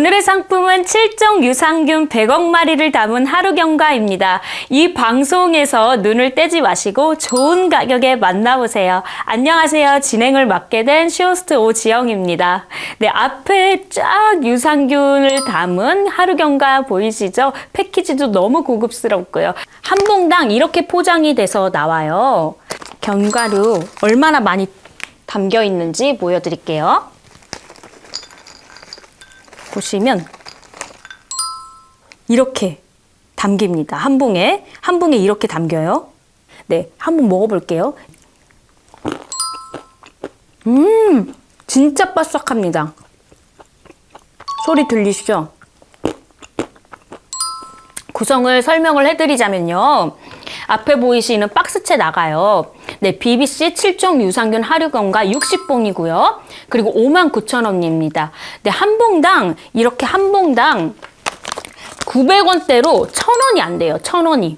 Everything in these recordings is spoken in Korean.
오늘의 상품은 7종 유산균 100억 마리를 담은 하루 경과입니다. 이 방송에서 눈을 떼지 마시고 좋은 가격에 만나보세요. 안녕하세요. 진행을 맡게 된 쇼호스트 오지영입니다. 네, 앞에 쫙 유산균을 담은 하루 경과 보이시죠? 패키지도 너무 고급스럽고요. 한 봉당 이렇게 포장이 돼서 나와요. 견과류 얼마나 많이 담겨 있는지 보여드릴게요. 보시면 이렇게 담깁니다. 한 봉에 한 봉에 이렇게 담겨요. 네, 한번 먹어볼게요. 음, 진짜 바삭합니다. 소리 들리시죠? 구성을 설명을 해드리자면요. 앞에 보이시는 박스채 나가요. 네, BBC 7종 유산균 하류건과 60봉이고요. 그리고 59,000원입니다. 네, 한 봉당 이렇게 한 봉당 900원대로 1,000원이 안 돼요. 1,000원이.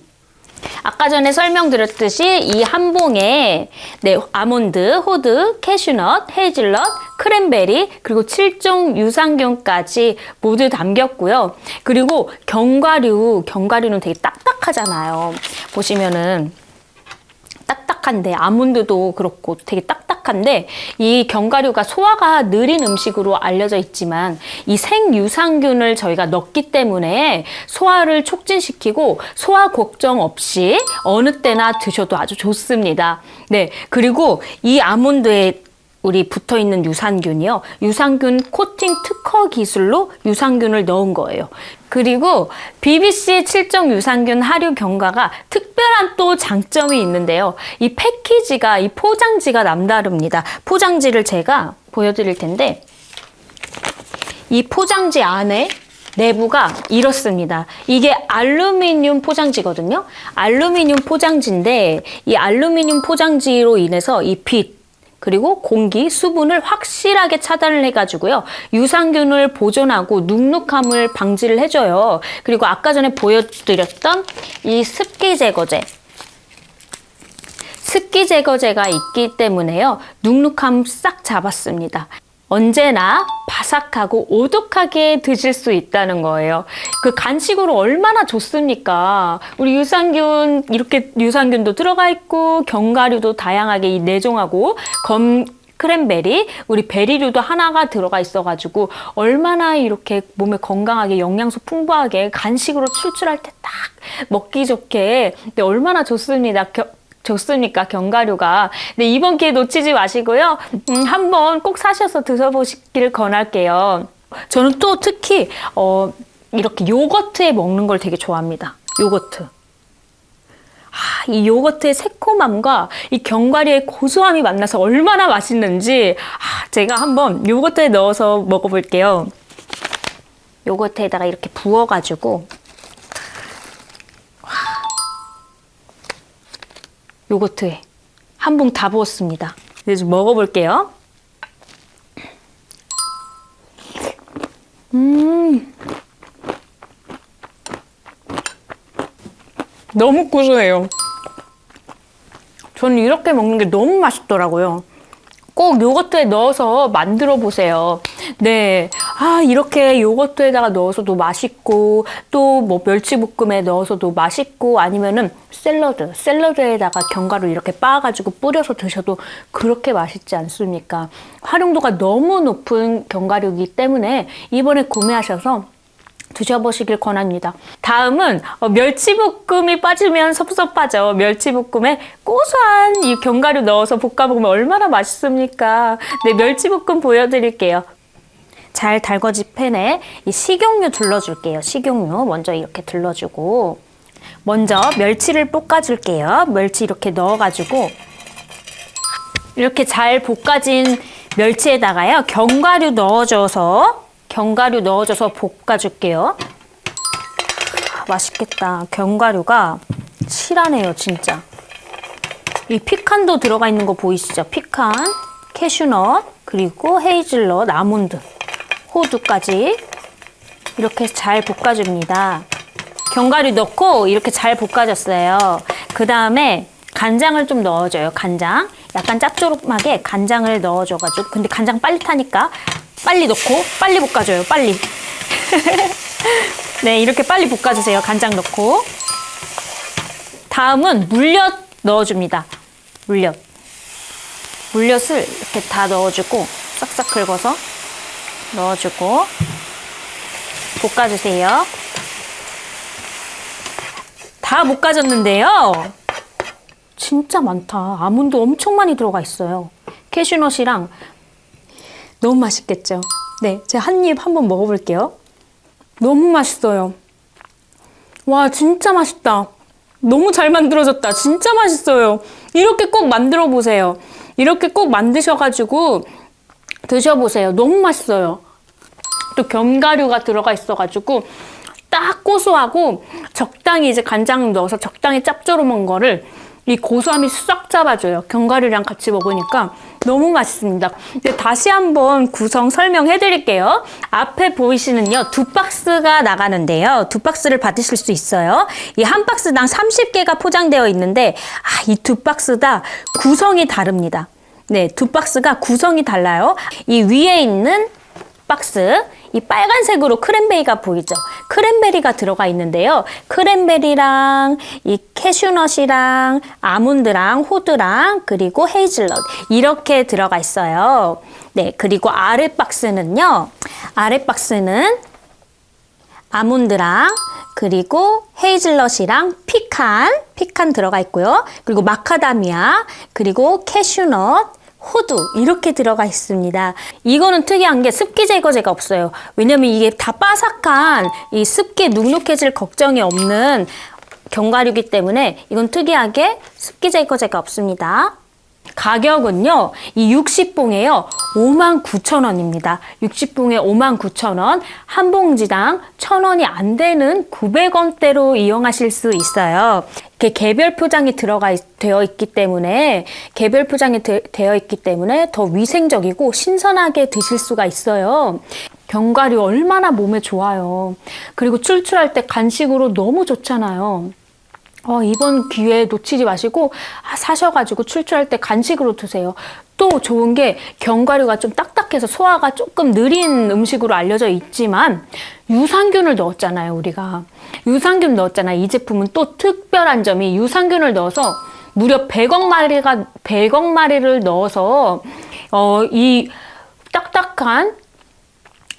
아까 전에 설명드렸듯이 이 한 봉에 네, 아몬드, 호두, 캐슈넛, 헤이즐넛, 크랜베리 그리고 7종 유산균까지 모두 담겼고요. 그리고 견과류, 견과류는 되게 딱딱하잖아요. 보시면은 딱딱한데 아몬드도 그렇고 되게 딱딱한데 이 견과류가 소화가 느린 음식으로 알려져 있지만 이 생유산균을 저희가 넣기 때문에 소화를 촉진시키고 소화 걱정 없이 어느 때나 드셔도 아주 좋습니다. 네. 그리고 이 아몬드에 우리 붙어 있는 유산균이요. 유산균 코팅 특허 기술로 유산균을 넣은 거예요. 그리고 BBC 7종 유산균 하류 경과가 특별한 또 장점이 있는데요. 이 패키지가 이 포장지가 남다릅니다. 포장지를 제가 보여드릴 텐데 이 포장지 안에 내부가 이렇습니다. 이게 알루미늄 포장지거든요. 알루미늄 포장지인데 이 알루미늄 포장지로 인해서 이 빛, 그리고 공기, 수분을 확실하게 차단을 해가지고요. 유산균을 보존하고 눅눅함을 방지를 해줘요. 그리고 아까 전에 보여드렸던 이 습기 제거제. 습기 제거제가 있기 때문에요. 눅눅함 싹 잡았습니다. 언제나 바삭하고 오독하게 드실 수 있다는 거예요. 그 간식으로 얼마나 좋습니까? 우리 유산균, 이렇게 유산균도 들어가 있고, 견과류도 다양하게 이 내종하고, 검, 크랜베리, 우리 베리류도 하나가 들어가 있어가지고 얼마나 이렇게 몸에 건강하게 영양소 풍부하게 간식으로 출출할 때 딱 먹기 좋게 근데 얼마나 좋습니다. 겨, 좋습니까 견과류가 네 이번 기회 놓치지 마시고요 음, 한번 꼭 사셔서 드셔보시기를 권할게요 저는 또 특히 어, 이렇게 요거트에 먹는 걸 되게 좋아합니다 요거트 아, 이 요거트의 새콤함과 이 견과류의 고소함이 만나서 얼마나 맛있는지 아, 제가 한번 요거트에 넣어서 먹어볼게요 요거트에다가 이렇게 부어가지고 요거트에 한 봉 다 부었습니다. 이제 좀 먹어볼게요. 음. 너무 고소해요. 저는 이렇게 먹는 게 너무 맛있더라고요. 꼭 요거트에 넣어서 만들어 보세요. 네. 아, 이렇게 요거트에다가 넣어서도 맛있고, 또 뭐 멸치볶음에 넣어서도 맛있고, 아니면은 샐러드, 샐러드에다가 견과류 이렇게 빻아가지고 뿌려서 드셔도 그렇게 맛있지 않습니까? 활용도가 너무 높은 견과류이기 때문에 이번에 구매하셔서 드셔보시길 권합니다. 다음은 어, 멸치볶음이 빠지면 섭섭하죠. 멸치볶음에 고소한 이 견과류 넣어서 볶아먹으면 얼마나 맛있습니까? 네, 멸치볶음 보여드릴게요. 잘 달궈진 팬에 이 식용유 둘러줄게요. 식용유 먼저 이렇게 둘러주고 먼저 멸치를 볶아줄게요. 멸치 이렇게 넣어가지고 이렇게 잘 볶아진 멸치에다가요 견과류 넣어줘서 견과류 넣어줘서 볶아줄게요. 맛있겠다. 견과류가 실하네요, 진짜. 이 피칸도 들어가 있는 거 보이시죠? 피칸, 캐슈넛, 그리고 헤이즐넛, 아몬드, 호두까지 이렇게 잘 볶아줍니다. 견과류 넣고 이렇게 잘 볶아줬어요. 그 다음에 간장을 좀 넣어줘요. 간장. 약간 짭조름하게 간장을 넣어줘가지고 근데 간장 빨리 타니까 빨리 넣고 빨리 볶아줘요. 빨리. 네, 이렇게 빨리 볶아주세요. 간장 넣고. 다음은 물엿 넣어줍니다. 물엿. 물엿을 이렇게 다 넣어주고 싹싹 긁어서 넣어주고 볶아주세요. 다 볶아졌는데요. 진짜 많다. 아몬드 엄청 많이 들어가 있어요. 캐슈넛이랑 너무 맛있겠죠? 네, 제가 한 입 한번 먹어볼게요. 너무 맛있어요. 와, 진짜 맛있다. 너무 잘 만들어졌다. 진짜 맛있어요. 이렇게 꼭 만들어 보세요. 이렇게 꼭 만드셔가지고 드셔보세요. 너무 맛있어요. 또 견과류가 들어가 있어가지고 딱 고소하고 적당히 이제 간장 넣어서 적당히 짭조름한 거를 이 고소함이 싹 잡아줘요. 견과류랑 같이 먹으니까 너무 맛있습니다. 이제 다시 한번 구성 설명해 드릴게요. 앞에 보이시는요, 두 박스가 나가는데요. 두 박스를 받으실 수 있어요. 이 한 박스당 30개가 포장되어 있는데, 아, 이 두 박스 다 구성이 다릅니다. 네, 두 박스가 구성이 달라요. 이 위에 있는 박스, 이 빨간색으로 크랜베리가 보이죠? 크랜베리가 들어가 있는데요. 크랜베리랑 이 캐슈넛이랑 아몬드랑 호두랑 그리고 헤이즐넛 이렇게 들어가 있어요. 네, 그리고 아래 박스는요. 아래 박스는 아몬드랑 그리고 헤이즐넛이랑 피칸, 피칸 들어가 있고요. 그리고 마카다미아, 그리고 캐슈넛, 호두 이렇게 들어가 있습니다. 이거는 특이한 게 습기 제거제가 없어요. 왜냐면 이게 다 바삭한 이 습기 눅눅해질 걱정이 없는 견과류기 때문에 이건 특이하게 습기 제거제가 없습니다. 가격은요, 이 60봉에요, 59,000원입니다. 60봉에 59,000원, 한 봉지당 1,000원이 안 되는 900원대로 이용하실 수 있어요. 이렇게 개별 포장이 들어가 있, 되어 있기 때문에, 개별 포장이 되, 되어 있기 때문에 더 위생적이고 신선하게 드실 수가 있어요. 견과류 얼마나 몸에 좋아요. 그리고 출출할 때 간식으로 너무 좋잖아요. 어, 이번 기회에 놓치지 마시고 아, 사셔가지고 출출할 때 간식으로 드세요. 또 좋은 게 견과류가 좀 딱딱해서 소화가 조금 느린 음식으로 알려져 있지만 유산균을 넣었잖아요, 우리가. 유산균 넣었잖아요. 이 제품은 또 특별한 점이 유산균을 넣어서 무려 100억 마리가 100억 마리를 넣어서 어, 이 딱딱한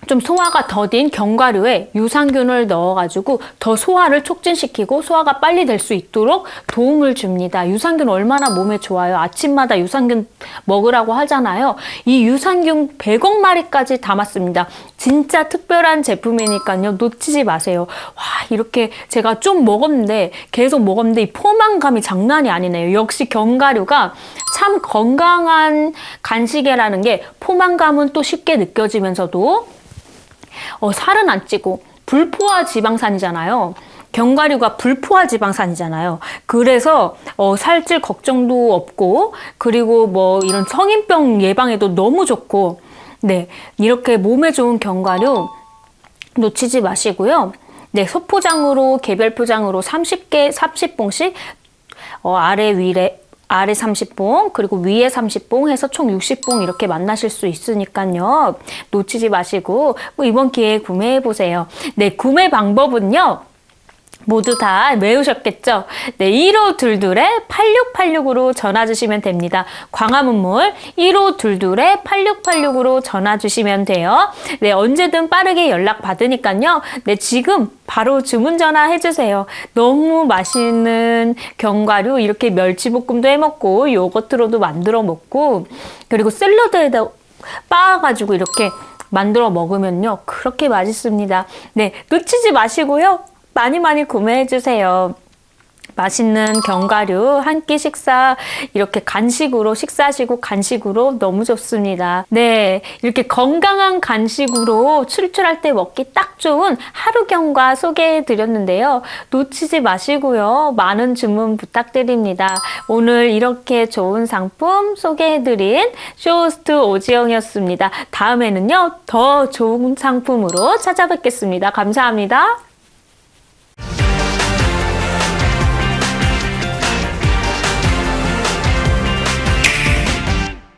좀 소화가 더딘 견과류에 유산균을 넣어가지고 더 소화를 촉진시키고 소화가 빨리 될 수 있도록 도움을 줍니다. 유산균 얼마나 몸에 좋아요. 아침마다 유산균 먹으라고 하잖아요. 이 유산균 100억 마리까지 담았습니다. 진짜 특별한 제품이니까요. 놓치지 마세요. 와, 이렇게 제가 좀 먹었는데, 계속 먹었는데 이 포만감이 장난이 아니네요. 역시 견과류가 참 건강한 간식이라는 게 포만감은 또 쉽게 느껴지면서도 어, 살은 안 찌고 불포화 지방산이잖아요. 견과류가 불포화 지방산이잖아요. 그래서 어, 살찔 걱정도 없고 그리고 뭐 이런 성인병 예방에도 너무 좋고 네 이렇게 몸에 좋은 견과류 놓치지 마시고요. 네 소포장으로 개별 포장으로 30개 30봉씩 어, 아래 위에 아래 30봉 그리고 위에 30봉 해서 총 60봉 이렇게 만나실 수 있으니까요. 놓치지 마시고 뭐 이번 기회에 구매해 보세요. 네, 구매 방법은요. 모두 다 외우셨겠죠? 네, 1522에 8686으로 전화 주시면 됩니다. 광화문몰 1522에 8686으로 전화 주시면 돼요. 네, 언제든 빠르게 연락 받으니까요. 네, 지금 바로 주문 전화 해 주세요. 너무 맛있는 견과류 이렇게 멸치볶음도 해 먹고 요거트로도 만들어 먹고 그리고 샐러드에다 빻아가지고 이렇게 만들어 먹으면요. 그렇게 맛있습니다. 네, 놓치지 마시고요. 많이 많이 구매해 주세요. 맛있는 견과류 한 끼 식사 이렇게 간식으로 식사하시고 간식으로 너무 좋습니다. 네, 이렇게 건강한 간식으로 출출할 때 먹기 딱 좋은 하루 견과 소개해 드렸는데요. 놓치지 마시고요. 많은 주문 부탁드립니다. 오늘 이렇게 좋은 상품 소개해 드린 쇼호스트 오지영이었습니다. 다음에는요. 더 좋은 상품으로 찾아뵙겠습니다. 감사합니다.